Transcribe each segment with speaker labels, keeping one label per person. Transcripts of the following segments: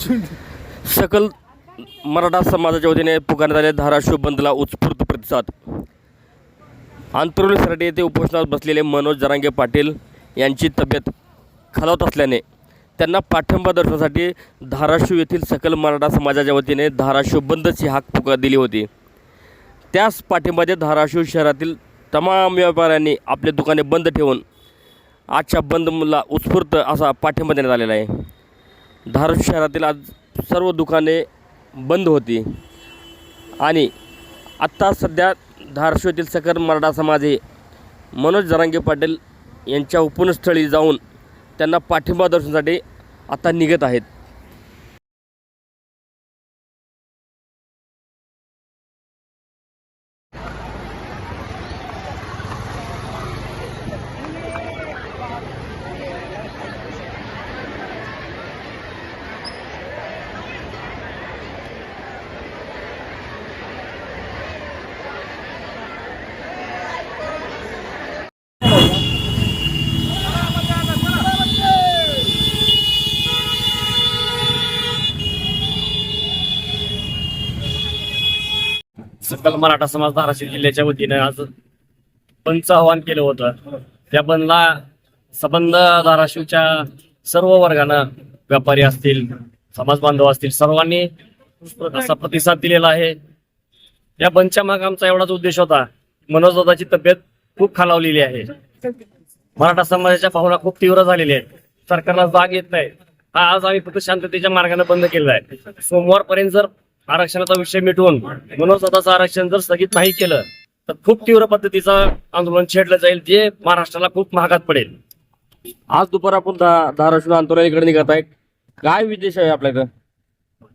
Speaker 1: सकल मराठा समाजाच्या वतीने पुकारण्यात आलेल्या धाराशिव बंदला उत्स्फूर्त प्रतिसाद. आंतरोलीसाठी येथे उपोषणात बसलेले मनोज जरांगे पाटील यांची तब्येत खालावत असल्याने त्यांना पाठिंबा दर्शनासाठी धाराशिव येथील सकल मराठा समाजाच्या वतीने धाराशिव बंदची हाक पुकार दिली होती. त्याच पाठिंबाचे धाराशिव शहरातील तमाम व्यापाऱ्यांनी आपले दुकाने बंद ठेवून आजच्या बंदला उत्स्फूर्त असा पाठिंबा देण्यात आलेला आहे. धारूर शहरातील आज सर्व दुकाने बंद होती. आणि आत्ता सध्या धारशिवतील येथील सकल मराठा समाज हे मनोज जरांगे पाटील यांच्या उपनस्थळी जाऊन त्यांना पाठिंबा दर्शनासाठी आता निघत आहेत.
Speaker 2: सकल मराठा समाज धाराशिव जिल्ह्याच्या वतीने आज बंदचं आवाहन केलं होतं. त्या बंदला सबंध धाराशिवच्या सर्व वर्गानं व्यापारी असतील समाज बांधव असतील सर्वांनी असा प्रतिसाद दिलेला आहे. या बंदच्या माग आमचा एवढाच उद्देश होता. मनोजदाची तब्येत खूप खालावलेली आहे. मराठा समाजाच्या पाहुणा खूप तीव्र झालेल्या आहेत. सरकारला जाग येत नाही. हा आज आम्ही फक्त शांततेच्या मार्गाने बंद केलेला आहे. सोमवारपर्यंत जर आरक्षणाचा विषय मिटवून मनोजदाचं आरक्षण जर स्थगित नाही केलं तर खूप तीव्र पद्धतीचं आंदोलन छेडलं जाईल जे महाराष्ट्राला खूप महागात पडेल.
Speaker 1: आज दुपार आपण धाराशिव आंतरवालीकडे निघत आहे काय विदेश आहे आपल्याकडं?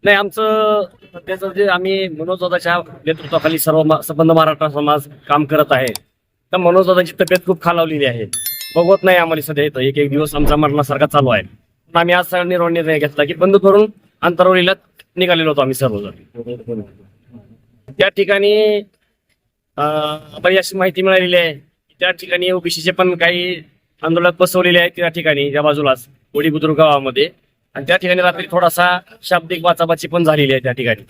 Speaker 2: नाही आमचं सध्याचं जे आम्ही मनोजदाच्या नेतृत्वाखाली सर्व संबंध मराठा समाज काम करत आहे तर मनोजदाची तब्येत खूप खालावलेली आहे. बघवत नाही आम्हाला सध्या इथं. एक एक दिवस आमचा मरणासारखा चालू आहे. पण आम्ही आज सगळ्यांनी निर्णय घेतला की बंद करून अंतरवलीला निघालेलो होतो आम्ही सर्वजण. त्या ठिकाणी बरी अशी माहिती मिळालेली आहे. त्या ठिकाणी ओबीसीचे पण काही आंदोलक बसवलेले आहेत त्या ठिकाणी त्या बाजूलाच ओडी बुद्रुक गावामध्ये. आणि त्या ठिकाणी रात्री थोडासा शाब्दिक वाचाबाची पण झालेली आहे त्या ठिकाणी.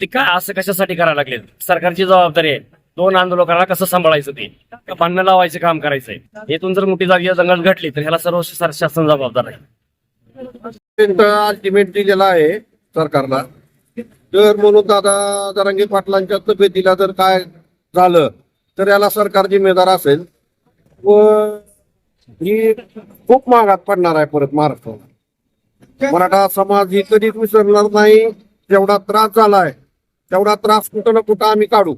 Speaker 2: ते काय असं कशासाठी करायला लागले सरकारची जबाबदारी आहे. दोन आंदोलकांना कसं सांभाळायचं ते? का भांडणं लावायचं काम करायचंय? येथून जर मोठी जागी जंगल घटली तर ह्याला सर्व शासन जबाबदार आहे.
Speaker 3: अल्टिमेट दिलेला आहे सरकारला. तर म्हणून दादा जरांगे पाटलांच्या तब्येतीला जर काय झालं तर याला सरकार जिम्मेदार असेल. व ही खूप महागात पडणार आहे परत महाराष्ट्राला मराठा समाज ही कधीच विसरणार नाही जेवढा त्रास झालाय तेवढा त्रास कुठं ना कुठं आम्ही काढू.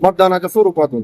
Speaker 3: मतदानाच्या स्वरूपातून.